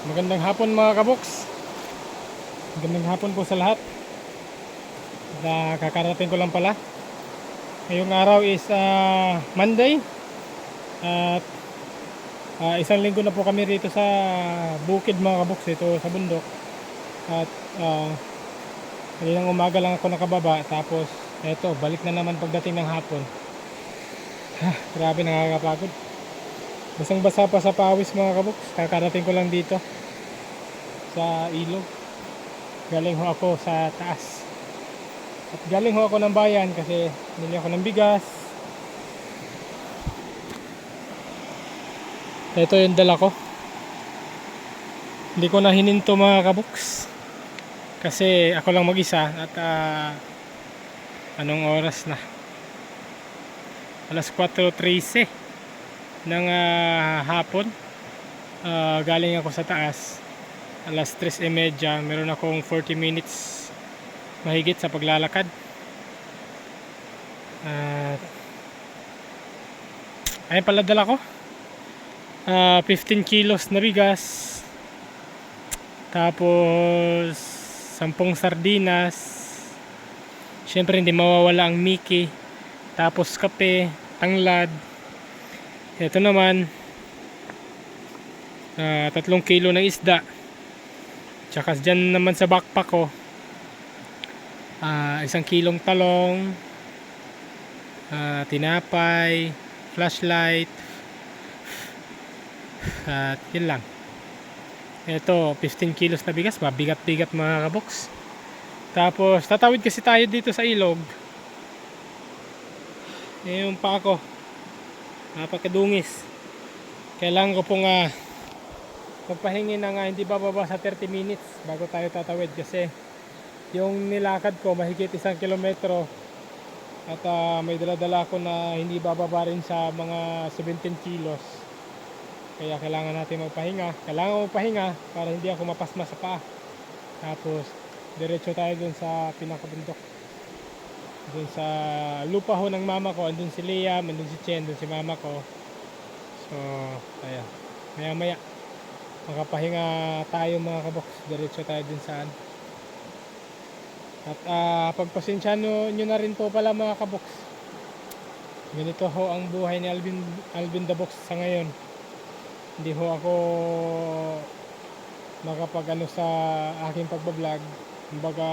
Magandang hapon mga kaboks. Magandang hapon po sa lahat. Na kakarating ko lang pala. Ngayong araw is ah, Monday. At ah, isang linggo na po kami rito sa bukid mga kaboks. Ito sa bundok. At uh, kaninang umaga lang ako nakababa. Tapos eto, balik na naman pagdating ng hapon. Ha, grabe nakakapagod. Basang basa pa sa pawis mga kaboks. Kakarating ko lang dito sa ilog. Galing ho ako sa taas. At galing ho ako ng bayan kasi nili ako ng bigas. Ito yung dala ko. Hindi ko na hininto mga kaboks. Kasi ako lang mag-isa at ah, anong oras na? Alas 4.13 ng ah, hapon. Ah, galing ako sa taas. Alas 3.30. Meron akong 40 minutes mahigit sa paglalakad. At ayun pala dala ko. Ah, 15 kilos na bigas. Tapos 10 sardinas. Siyempre hindi mawawala ang Mickey. Tapos kape, tanglad. Ito naman ah, tatlong kilo ng isda. Tsaka dyan naman sa backpack ko ah, isang kilong talong, ah, tinapay, flashlight, at yun lang. Ito, 15 kilos na bigas, mabigat-bigat mga kaboks. Tapos, tatawid kasi tayo dito sa ilog. Eh, yung pa ako, napakadungis. Kailangan ko pong ah, magpahingi ng ah, hindi bababa sa 30 minutes bago tayo tatawid kasi yung nilakad ko mahigit isang kilometro at ah, may dala-dala ako na hindi bababa rin sa mga 17 kilos. Kaya kailangan natin magpahinga. Kailangan ko magpahinga para hindi ako mapasma sa paa. Tapos diretso tayo dun sa pinakabundok dun sa lupa ho ng mama ko andun si Liam andun si Chen andun si mama ko so ayan maya maya makapahinga tayo mga kaboks diretso tayo dun saan at ah, pagpasensya nyo, nyo na rin po pala mga kaboks. Ganito ho ang buhay ni Alvin, Alvin the Box sa ngayon. Hindi ho ako makapag ano sa aking pagbablog. Kumbaga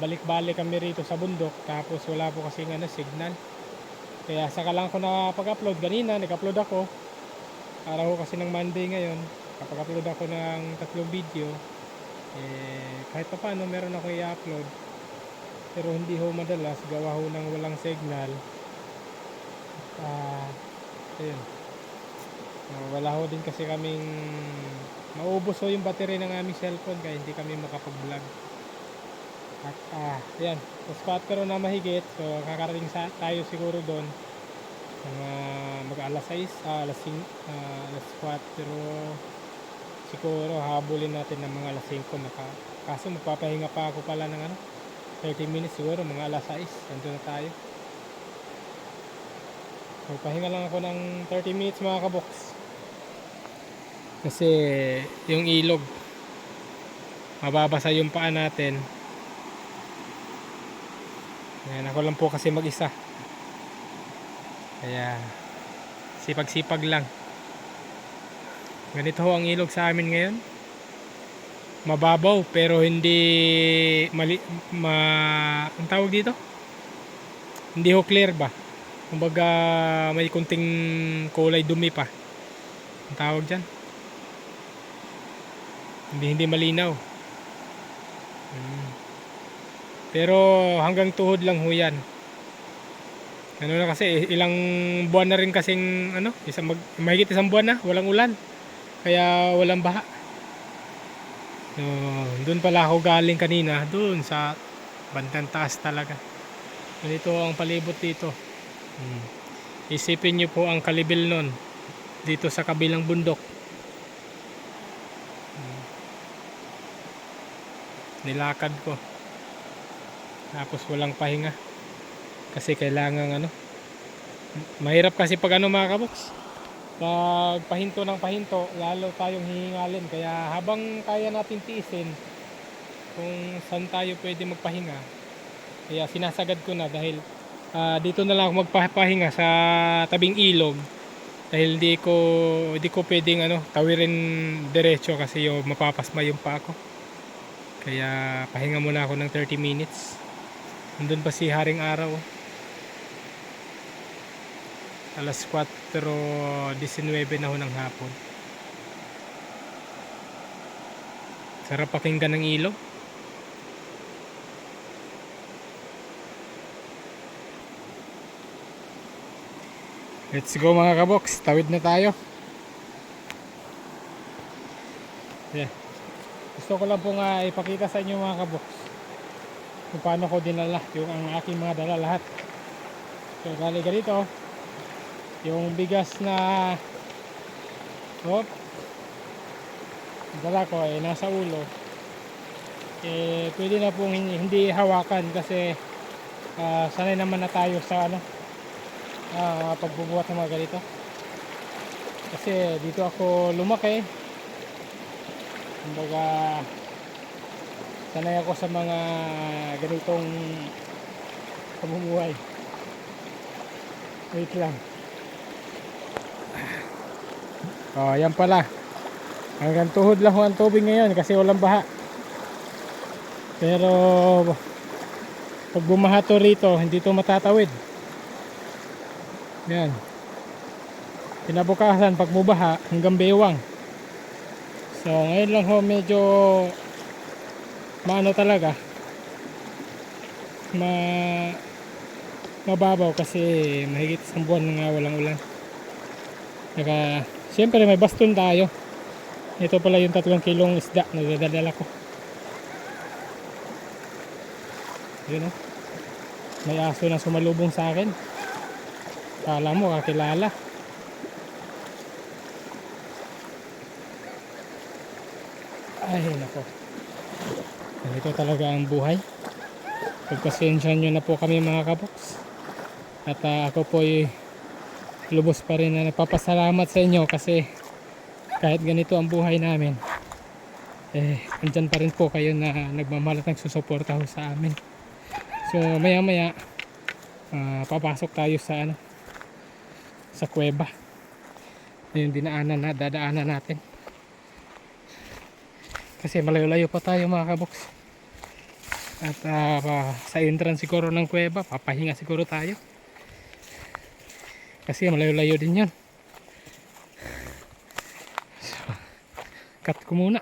balik-balik kami rito sa bundok tapos wala po kasi ano, signal. Kaya saka lang ako nakapag-upload kanina, nag-upload ako. Araw kasi ng Monday ngayon. Kapag-upload ako ng tatlong video, eh, kahit pa paano meron ako i-upload pero hindi ho madalas gawa ho ng walang signal ah, ayun Ah, wala ho din kasi kaming maubos ho yung battery ng aming cellphone kaya hindi kami makapag-vlog at ah, yan sa 4 na mahigit so kakarating sa, tayo siguro doon mga mag alas 6 ah, alas 5 ah, alas 4 siguro habulin natin ng mga alas 5 maka, kaso magpapahinga pa ako pala ng ano 30 minutes siguro mga alas 6 nandun na tayo. Magpahinga lang ako ng 30 minutes mga kabox kasi yung ilog mababasa yung paa natin Ayan, ako lang po kasi mag isa kaya sipag sipag lang Ganito ho ang ilog sa amin ngayon. Mababaw pero hindi mali ma ang tawag dito? Hindi ho clear ba? Kumbaga may kunting kulay dumi pa. Ang tawag diyan. Hindi hindi malinaw. Hmm. Pero hanggang tuhod lang ho yan. Ano na kasi ilang buwan na rin kasing ano, isang mag, mahigit isang buwan na, walang ulan kaya walang baha so, doon pala ako galing kanina doon sa bandang taas talaga ganito ang palibot dito hmm. isipin nyo po ang kalibil nun dito sa kabilang bundok hmm. nilakad ko tapos walang pahinga kasi kailangan ano mahirap kasi pag ano mga kaboks pag pahinto ng pahinto, lalo tayong hihingalin. Kaya habang kaya natin tiisin, kung saan tayo pwede magpahinga, kaya sinasagad ko na dahil ah, dito na lang ako magpapahinga sa tabing ilog. Dahil di ko di ko pwedeng ano, tawirin diretso kasi yung mapapasma yung pa ako. Kaya pahinga muna ako ng 30 minutes. Nandun pa si Haring Araw. Alas 4.19 na ho ng hapon. Sarap pakinggan ng ilog. Let's go mga kabox. Tawid na tayo. Yeah. Gusto ko lang po nga ipakita sa inyo mga kabox kung paano ko dinala yung ang aking mga dala lahat. So, bali ganito. Yung bigas na oh, dala ko ay nasa ulo. Eh, pwede na pong hindi, hawakan kasi ah, sanay naman na tayo sa ano ah, pagbubuhat ng mga ganito. Kasi dito ako lumaki. Kumbaga sanay ako sa mga ganitong pamumuhay. Wait lang. Oh, yan pala. Hanggang tuhod lang ang tubig ngayon kasi walang baha. Pero pag bumaha to rito, hindi to matatawid. Yan. Kinabukasan pag bubaha hanggang bewang. So ngayon lang ho medyo maano talaga ma mababaw kasi mahigit isang buwan nga walang ulan. Saka siyempre may baston tayo. Ito pala yung tatlong kilong isda na dadala ko. Yun o. May aso na sumalubong sa akin. Kala mo kakilala. Ay nako. Ganito talaga ang buhay. Pagpasensya nyo na po kami mga kaboks. At ah, ako po ay lubos pa rin na nagpapasalamat sa inyo kasi kahit ganito ang buhay namin eh andyan pa rin po kayo na nagmamahal at nagsusuporta ho sa amin so maya maya ah, papasok tayo sa ano sa kuweba yung dinaanan na dadaanan natin kasi malayo-layo pa tayo mga kaboks at pa- sa entrance siguro ng kuweba papahinga siguro tayo. Kasi malayo-layo din yun. So, cut ko muna